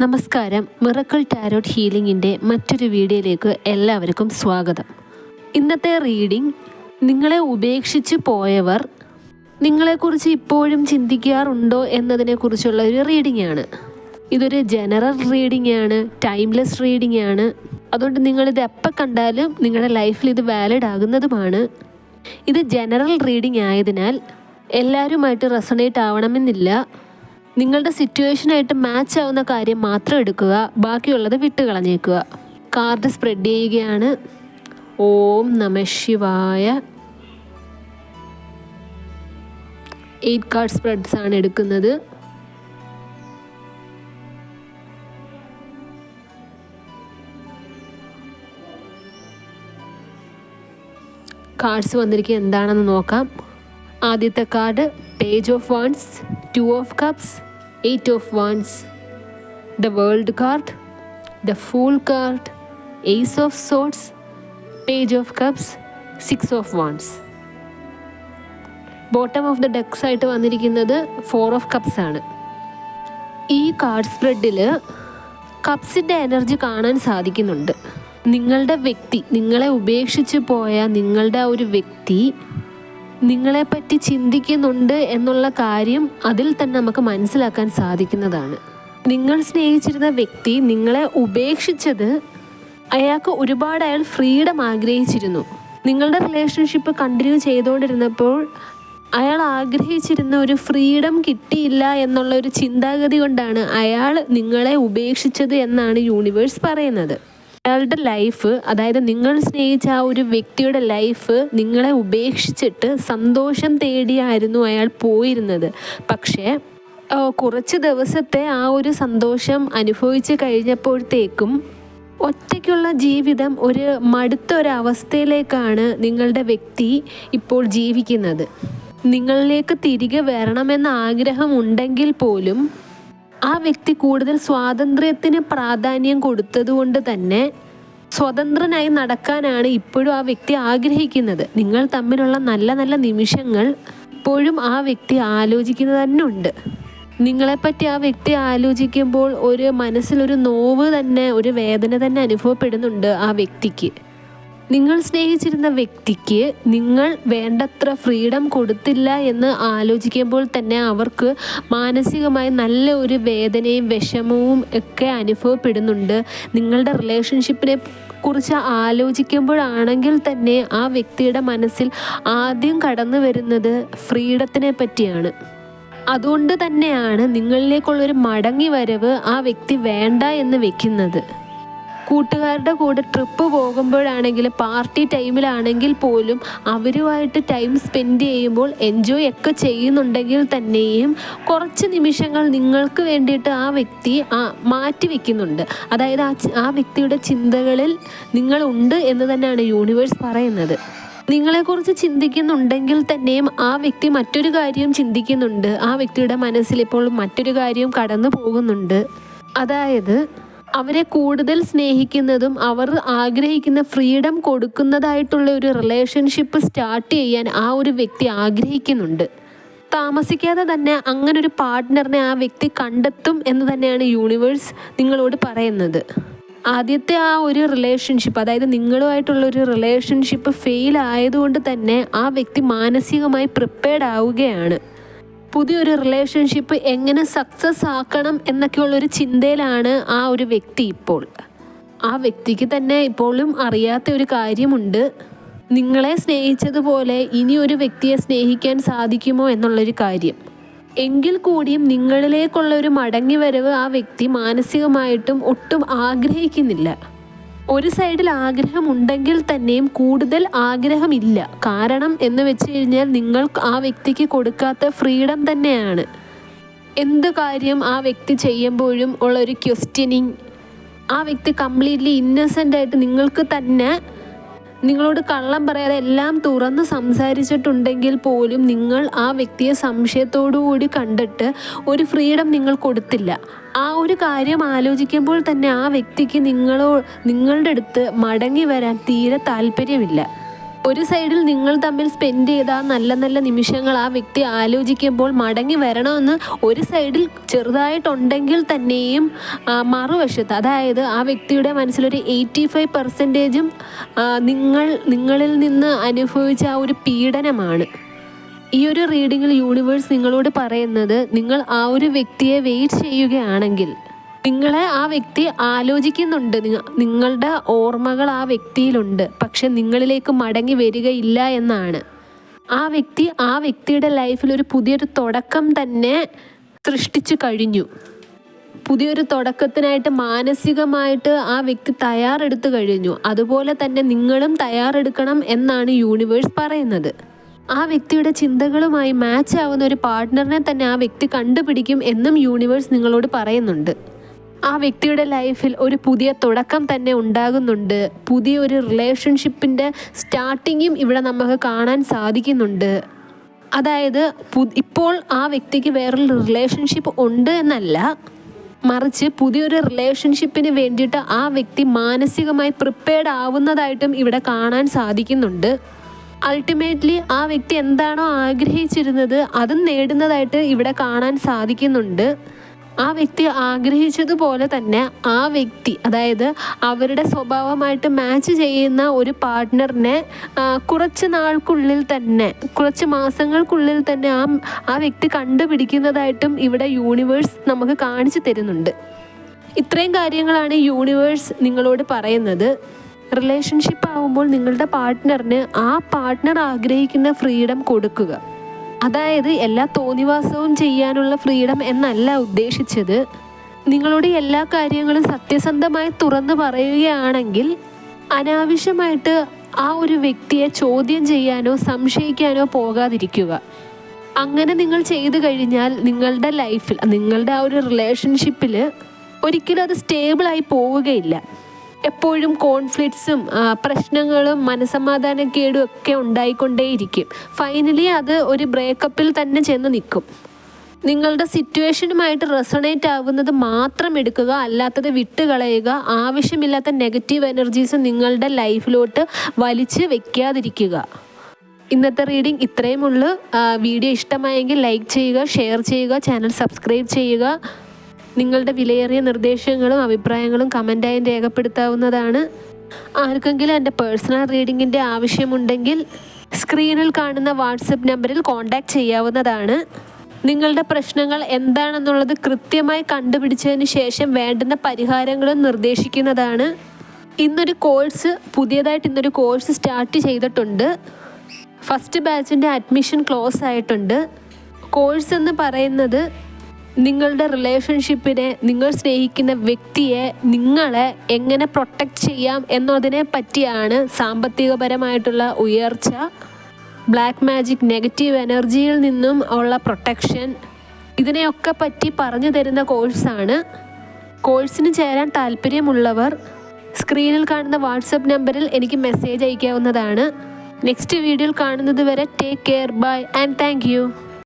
നമസ്കാരം. Miracle tarot ഹീലിംഗിന്റെ മറ്റൊരു വീഡിയോയിലേക്ക് എല്ലാവർക്കും സ്വാഗതം. ഇന്നത്തെ റീഡിംഗ് നിങ്ങളെ ഉപേക്ഷിച്ച് പോയവർ നിങ്ങളെക്കുറിച്ച് ഇപ്പോഴും ചിന്തിക്കാറുണ്ടോ എന്നതിനെക്കുറിച്ചുള്ള ഒരു റീഡിംഗ് ആണ് ഇതൊരു ജനറൽ റീഡിംഗ് ആണ് ടൈംലെസ് റീഡിംഗ് ആണ് അതുകൊണ്ട് നിങ്ങളിത് എപ്പോൾ കണ്ടാലും നിങ്ങളുടെ ലൈഫിൽ ഇത് വാലിഡ് ആകുന്നതുമാണ്. ഇത് ജനറൽ റീഡിംഗ് ആയതിനാൽ എല്ലാവരുമായിട്ട് റെസണേറ്റ് ആവണമെന്നില്ല. നിങ്ങളുടെ സിറ്റുവേഷനായിട്ട് മാച്ച് ആവുന്ന കാര്യം മാത്രം എടുക്കുക. ബാക്കിയുള്ളത് വിട്ട് കളഞ്ഞേക്കുക കാർഡ് സ്പ്രെഡ് ചെയ്യുകയാണ്. ഓം നമ ശിവായ. എയ്റ്റ് കാർഡ് സ്പ്രെഡ്സ് ആണ് എടുക്കുന്നത്. കാർഡ്സ് വന്നിരിക്കുക എന്താണെന്ന് നോക്കാം. ആദ്യത്തെ card page of wands two of cups eight of wands the world card the fool card ace of swords page of cups six of wands bottom of the decks ആയിട്ട് വന്നിരിക്കുന്നത് four of cups ആണ്. ഈ card സ്പ്രെഡിൽ കപ്സിന്റെ energy കാണാൻ സാധിക്കുന്നുണ്ട്. നിങ്ങളുടെ വ്യക്തി നിങ്ങളെ ഉപേക്ഷിച്ച് പോയ നിങ്ങളുടെ ആ ഒരു വ്യക്തി നിങ്ങളെപ്പറ്റി ചിന്തിക്കുന്നുണ്ട് എന്നുള്ള കാര്യം അതിൽ തന്നെ നമുക്ക് മനസ്സിലാക്കാൻ സാധിക്കുന്നതാണ്. നിങ്ങൾ സ്നേഹിച്ചിരുന്ന വ്യക്തി നിങ്ങളെ ഉപേക്ഷിച്ചത് അയാൾക്ക് ഒരുപാട് അയാൾ ഫ്രീഡം ആഗ്രഹിച്ചിരുന്നു. നിങ്ങളുടെ റിലേഷൻഷിപ്പ് കണ്ടിന്യൂ ചെയ്തുകൊണ്ടിരുന്നപ്പോൾ അയാൾ ആഗ്രഹിച്ചിരുന്ന ഒരു ഫ്രീഡം കിട്ടിയില്ല എന്നുള്ള ഒരു ചിന്താഗതി കൊണ്ടാണ് അയാൾ നിങ്ങളെ ഉപേക്ഷിച്ചത് എന്നാണ് യൂണിവേഴ്സ് പറയുന്നത്. അയാളുടെ ലൈഫ് അതായത് നിങ്ങൾ സ്നേഹിച്ച ആ ഒരു വ്യക്തിയുടെ ലൈഫ് നിങ്ങളെ ഉപേക്ഷിച്ചിട്ട് സന്തോഷം തേടിയായിരുന്നു അയാൾ പോയിരുന്നത്. പക്ഷേ കുറച്ച് ദിവസത്തെ ആ ഒരു സന്തോഷം അനുഭവിച്ച് കഴിഞ്ഞപ്പോഴത്തേക്കും ഒറ്റയ്ക്കുള്ള ജീവിതം ഒരു മടുത്ത ഒരു അവസ്ഥയിലേക്കാണ് നിങ്ങളുടെ വ്യക്തി ഇപ്പോൾ ജീവിക്കുന്നത്. നിങ്ങളിലേക്ക് തിരികെ വരണമെന്ന ആഗ്രഹം ഉണ്ടെങ്കിൽ പോലും ആ വ്യക്തി കൂടുതൽ സ്വാതന്ത്ര്യത്തിന് പ്രാധാന്യം കൊടുത്തതുകൊണ്ട് തന്നെ സ്വതന്ത്രനായി നടക്കാനാണ് ഇപ്പോഴും ആ വ്യക്തി ആഗ്രഹിക്കുന്നത്. നിങ്ങൾ തമ്മിലുള്ള നല്ല നല്ല നിമിഷങ്ങൾ ഇപ്പോഴും ആ വ്യക്തി ആലോചിക്കുന്നത് തന്നെ ഉണ്ട്. നിങ്ങളെപ്പറ്റി ആ വ്യക്തി ആലോചിക്കുമ്പോൾ ഒരു മനസ്സിലൊരു നോവ് തന്നെ ഒരു വേദന തന്നെ അനുഭവപ്പെടുന്നുണ്ട് ആ വ്യക്തിക്ക്. നിങ്ങൾ സ്നേഹിച്ചിരുന്ന വ്യക്തിക്ക് നിങ്ങൾ വേണ്ടത്ര ഫ്രീഡം കൊടുത്തില്ല എന്ന് ആലോചിക്കുമ്പോൾ തന്നെ അവർക്ക് മാനസികമായി നല്ല ഒരു വേദനയും വിഷമവും ഒക്കെ അനുഭവപ്പെടുന്നുണ്ട്. നിങ്ങളുടെ റിലേഷൻഷിപ്പിനെ കുറിച്ച് ആലോചിക്കുമ്പോഴാണെങ്കിൽ തന്നെ ആ വ്യക്തിയുടെ മനസ്സിൽ ആദ്യം കടന്നു വരുന്നത് ഫ്രീഡത്തിനെ പറ്റിയാണ്. അതുകൊണ്ട് തന്നെയാണ് നിങ്ങളിലേക്കുള്ളൊരു മടങ്ങി വരവ് ആ വ്യക്തി വേണ്ട എന്ന് വെക്കുന്നത്. കൂട്ടുകാരുടെ കൂടെ ട്രിപ്പ് പോകുമ്പോഴാണെങ്കിൽ പാർട്ടി ടൈമിലാണെങ്കിൽ പോലും അവരുമായിട്ട് ടൈം സ്പെൻഡ് ചെയ്യുമ്പോൾ എൻജോയ് ഒക്കെ ചെയ്യുന്നുണ്ടെങ്കിൽ തന്നെയും കുറച്ച് നിമിഷങ്ങൾ നിങ്ങൾക്ക് വേണ്ടിയിട്ട് ആ വ്യക്തി ആ മാറ്റി വെക്കുന്നുണ്ട്. അതായത് ആ ആ വ്യക്തിയുടെ ചിന്തകളിൽ നിങ്ങളുണ്ട് എന്ന് തന്നെയാണ് യൂണിവേഴ്സ് പറയുന്നത്. നിങ്ങളെക്കുറിച്ച് ചിന്തിക്കുന്നുണ്ടെങ്കിൽ തന്നെയും ആ വ്യക്തി മറ്റൊരു കാര്യം ചിന്തിക്കുന്നുണ്ട്. ആ വ്യക്തിയുടെ മനസ്സിൽ ഇപ്പോൾ മറ്റൊരു കാര്യം കടന്നു പോകുന്നുണ്ട് അതായത് അവരെ കൂടുതൽ സ്നേഹിക്കുന്നതും അവർ ആഗ്രഹിക്കുന്ന ഫ്രീഡം കൊടുക്കുന്നതായിട്ടുള്ള ഒരു റിലേഷൻഷിപ്പ് സ്റ്റാർട്ട് ചെയ്യാൻ ആ ഒരു വ്യക്തി ആഗ്രഹിക്കുന്നുണ്ട്. താമസിക്കാതെ തന്നെ അങ്ങനെ ഒരു പാർട്ട്ണറിനെ ആ വ്യക്തി കണ്ടെത്തും എന്ന് തന്നെയാണ് യൂണിവേഴ്സ് നിങ്ങളോട് പറയുന്നത്. ആദ്യത്തെ ആ ഒരു റിലേഷൻഷിപ്പ് അതായത് നിങ്ങളുമായിട്ടുള്ള ഒരു റിലേഷൻഷിപ്പ് ഫെയിൽ ആയതുകൊണ്ട് തന്നെ ആ വ്യക്തി മാനസികമായി പ്രിപ്പയർഡ് ആവുകയാണ്. പുതിയൊരു റിലേഷൻഷിപ്പ് എങ്ങനെ സക്സസ് ആക്കണം എന്നൊക്കെയുള്ളൊരു ചിന്തയിലാണ് ആ ഒരു വ്യക്തി ഇപ്പോൾ. ആ വ്യക്തിക്ക് തന്നെ ഇപ്പോഴും അറിയാത്ത ഒരു കാര്യമുണ്ട്. നിങ്ങളെ സ്നേഹിച്ചതുപോലെ ഇനി ഒരു വ്യക്തിയെ സ്നേഹിക്കാൻ സാധിക്കുമോ എന്നുള്ളൊരു കാര്യം. എങ്കിൽ കൂടിയും നിങ്ങളിലേക്കുള്ള ഒരു മടങ്ങി വരവ് ആ വ്യക്തി മാനസികമായിട്ടും ഒട്ടും ആഗ്രഹിക്കുന്നില്ല. ഒരു സൈഡിൽ ആഗ്രഹമുണ്ടെങ്കിൽ തന്നെയും കൂടുതൽ ആഗ്രഹമില്ല. കാരണം എന്ന് വെച്ച് കഴിഞ്ഞാൽ നിങ്ങൾ ആ വ്യക്തിക്ക് കൊടുക്കാത്ത ഫ്രീഡം തന്നെയാണ്. എന്ത് കാര്യം ആ വ്യക്തി ചെയ്യുമ്പോഴും ഉള്ള ഒരു ക്വസ്റ്റ്യനിങ് ആ വ്യക്തി കംപ്ലീറ്റ്ലി ഇന്നസെന്റ് ആയിട്ട് നിങ്ങൾക്ക് തന്നെ നിങ്ങളോട് കള്ളം പറയാതെ എല്ലാം തുറന്ന് സംസാരിച്ചിട്ടുണ്ടെങ്കിൽ പോലും നിങ്ങൾ ആ വ്യക്തിയെ കൂടി കണ്ടിട്ട് ഒരു ഫ്രീഡം നിങ്ങൾ കൊടുത്തില്ല. ആ ഒരു കാര്യം ആലോചിക്കുമ്പോൾ തന്നെ ആ വ്യക്തിക്ക് നിങ്ങളോ നിങ്ങളുടെ അടുത്ത് മടങ്ങി വരാൻ തീരെ താല്പര്യമില്ല. ഒരു സൈഡിൽ നിങ്ങൾ തമ്മിൽ സ്പെൻഡ് ചെയ്ത നല്ല നല്ല നിമിഷങ്ങൾ ആ വ്യക്തി ആലോചിക്കുമ്പോൾ മടങ്ങി വരണമെന്ന് ഒരു സൈഡിൽ ചെറുതായിട്ടുണ്ടെങ്കിൽ തന്നെയും മറുവശത്ത്. അതായത് ആ വ്യക്തിയുടെ മനസ്സിലൊരു എയ്റ്റി ഫൈവ് പെർസെന്റേജും നിങ്ങൾ നിങ്ങളിൽ നിന്ന് അനുഭവിച്ച ആ ഒരു പീഡനമാണ്. ഈ ഒരു റീഡിങ്ങിൽ യൂണിവേഴ്സ് നിങ്ങളോട് പറയുന്നത് നിങ്ങൾ ആ ഒരു വ്യക്തിയെ വെയിറ്റ് ചെയ്യുകയാണെങ്കിൽ നിങ്ങളെ ആ വ്യക്തി ആലോചിക്കുന്നുണ്ട്. നിങ്ങളുടെ ഓർമ്മകൾ ആ വ്യക്തിയിലുണ്ട്. പക്ഷെ നിങ്ങളിലേക്ക് മടങ്ങി വരികയില്ല എന്നാണ്. ആ വ്യക്തി ആ വ്യക്തിയുടെ ലൈഫിൽ ഒരു പുതിയൊരു തുടക്കം തന്നെ സൃഷ്ടിച്ചു കഴിഞ്ഞു. പുതിയൊരു തുടക്കത്തിനായിട്ട് മാനസികമായിട്ട് ആ വ്യക്തി തയ്യാറെടുത്തു കഴിഞ്ഞു. അതുപോലെ തന്നെ നിങ്ങളും തയ്യാറെടുക്കണം എന്നാണ് യൂണിവേഴ്സ് പറയുന്നത്. ആ വ്യക്തിയുടെ ചിന്തകളുമായി മാച്ച് ആവുന്ന ഒരു പാർട്ട്ണറിനെ തന്നെ ആ വ്യക്തി കണ്ടുപിടിക്കും എന്നും യൂണിവേഴ്സ് നിങ്ങളോട് പറയുന്നുണ്ട്. ആ വ്യക്തിയുടെ ലൈഫിൽ ഒരു പുതിയ തുടക്കം തന്നെ ഉണ്ടാകുന്നുണ്ട്. പുതിയ ഒരു റിലേഷൻഷിപ്പിന്റെ സ്റ്റാർട്ടിങ്ങും ഇവിടെ നമുക്ക് കാണാൻ സാധിക്കുന്നുണ്ട്. അതായത് ഇപ്പോൾ ആ വ്യക്തിക്ക് വേറൊരു റിലേഷൻഷിപ്പ് ഉണ്ട് എന്നല്ല. മറിച്ച് പുതിയൊരു റിലേഷൻഷിപ്പിന് വേണ്ടിയിട്ട് ആ വ്യക്തി മാനസികമായി പ്രിപ്പയർഡ് ആവുന്നതായിട്ടും ഇവിടെ കാണാൻ സാധിക്കുന്നുണ്ട്. അൾട്ടിമേറ്റ്ലി ആ വ്യക്തി എന്താണോ ആഗ്രഹിച്ചിരുന്നത് അതും നേടുന്നതായിട്ട് ഇവിടെ കാണാൻ സാധിക്കുന്നുണ്ട്. ആ വ്യക്തി ആഗ്രഹിച്ചതുപോലെ തന്നെ ആ വ്യക്തി അതായത് അവരുടെ സ്വഭാവമായിട്ട് മാച്ച് ചെയ്യുന്ന ഒരു പാർട്ട്ണറിനെ കുറച്ച് നാൾക്കുള്ളിൽ തന്നെ കുറച്ച് മാസങ്ങൾക്കുള്ളിൽ തന്നെ ആ ആ വ്യക്തി കണ്ടുപിടിക്കുന്നതായിട്ടും ഇവിടെ യൂണിവേഴ്സ് നമുക്ക് കാണിച്ചു തരുന്നുണ്ട്. ഇത്രയും കാര്യങ്ങളാണ് യൂണിവേഴ്സ് നിങ്ങളോട് പറയുന്നത്. റിലേഷൻഷിപ്പ് ആവുമ്പോൾ നിങ്ങളുടെ പാർട്ട്ണറിന് ആ പാർട്ട്ണർ ആഗ്രഹിക്കുന്ന ഫ്രീഡം കൊടുക്കുക. അതായത് എല്ലാ തോന്നിവാസവും ചെയ്യാനുള്ള ഫ്രീഡം എന്നല്ല ഉദ്ദേശിച്ചത്. നിങ്ങളുടെ എല്ലാ കാര്യങ്ങളും സത്യസന്ധമായി തുറന്നു പറയുകയാണെങ്കിൽ അനാവശ്യമായിട്ട് ആ ഒരു വ്യക്തിയെ ചോദ്യം ചെയ്യാനോ സംശയിക്കാനോ പോകാതിരിക്കുക. അങ്ങനെ നിങ്ങൾ ചെയ്തു കഴിഞ്ഞാൽ നിങ്ങളുടെ ലൈഫിൽ നിങ്ങളുടെ ആ ഒരു റിലേഷൻഷിപ്പിൽ ഒരിക്കലും അത് സ്റ്റേബിളായി പോവുകയില്ല. എപ്പോഴും കോൺഫ്ലിക്ട്സും പ്രശ്നങ്ങളും മനസമാധാനക്കേടും ഒക്കെ ഉണ്ടായിക്കൊണ്ടേയിരിക്കും. ഫൈനലി അത് ഒരു ബ്രേക്കപ്പിൽ തന്നെ ചെന്ന് നിൽക്കും. നിങ്ങളുടെ സിറ്റുവേഷനുമായിട്ട് റെസണേറ്റ് ആവുന്നത് മാത്രം എടുക്കുക അല്ലാത്തത് വിട്ടുകളയുക ആവശ്യമില്ലാത്ത നെഗറ്റീവ് എനർജീസ് നിങ്ങളുടെ ലൈഫിലോട്ട് വലിച്ച് വെക്കാതിരിക്കുക. ഇന്നത്തെ റീഡിംഗ് ഇത്രയും ഉള്ളു. വീഡിയോ ഇഷ്ടമായെങ്കിൽ ലൈക്ക് ചെയ്യുക ഷെയർ ചെയ്യുക ചാനൽ സബ്സ്ക്രൈബ് ചെയ്യുക. നിങ്ങളുടെ വിലയേറിയ നിർദ്ദേശങ്ങളും അഭിപ്രായങ്ങളും കമന്റായും രേഖപ്പെടുത്താവുന്നതാണ്. ആർക്കെങ്കിലും എന്റെ പേഴ്സണൽ റീഡിങ്ങിന്റെ ആവശ്യമുണ്ടെങ്കിൽ സ്ക്രീനിൽ കാണുന്ന വാട്സപ്പ് നമ്പറിൽ കോൺടാക്ട് ചെയ്യാവുന്നതാണ്. നിങ്ങളുടെ പ്രശ്നങ്ങൾ എന്താണെന്നുള്ളത് കൃത്യമായി കണ്ടുപിടിച്ചതിന് ശേഷം വേണ്ടുന്ന പരിഹാരങ്ങളും നിർദ്ദേശിക്കുന്നതാണ്. ഇന്നൊരു കോഴ്സ് പുതിയതായിട്ട് ഇന്നൊരു കോഴ്സ് സ്റ്റാർട്ട് ചെയ്തിട്ടുണ്ട്. ഫസ്റ്റ് ബാച്ചിന്റെ അഡ്മിഷൻ ക്ലോസ് ആയിട്ടുണ്ട് കോഴ്സ് എന്ന് പറയുന്നത് നിങ്ങളുടെ റിലേഷൻഷിപ്പിനെ നിങ്ങൾ സ്നേഹിക്കുന്ന വ്യക്തിയെ നിങ്ങളെ എങ്ങനെ പ്രൊട്ടക്റ്റ് ചെയ്യാം എന്നതിനെ പറ്റിയാണ് സാമ്പത്തികപരമായിട്ടുള്ള ഉയർച്ച ബ്ലാക്ക് മാജിക് നെഗറ്റീവ് എനർജിയിൽ നിന്നും ഉള്ള പ്രൊട്ടക്ഷൻ ഇതിനെയൊക്കെ പറ്റി പറഞ്ഞു തരുന്ന കോഴ്സാണ് കോഴ്സിന് ചേരാൻ താല്പര്യമുള്ളവർ സ്ക്രീനിൽ കാണുന്ന വാട്സപ്പ് നമ്പറിൽ എനിക്ക് മെസ്സേജ് അയക്കാവുന്നതാണ്. നെക്സ്റ്റ് വീഡിയോയിൽ കാണുന്നത് വരെ take care bye and thank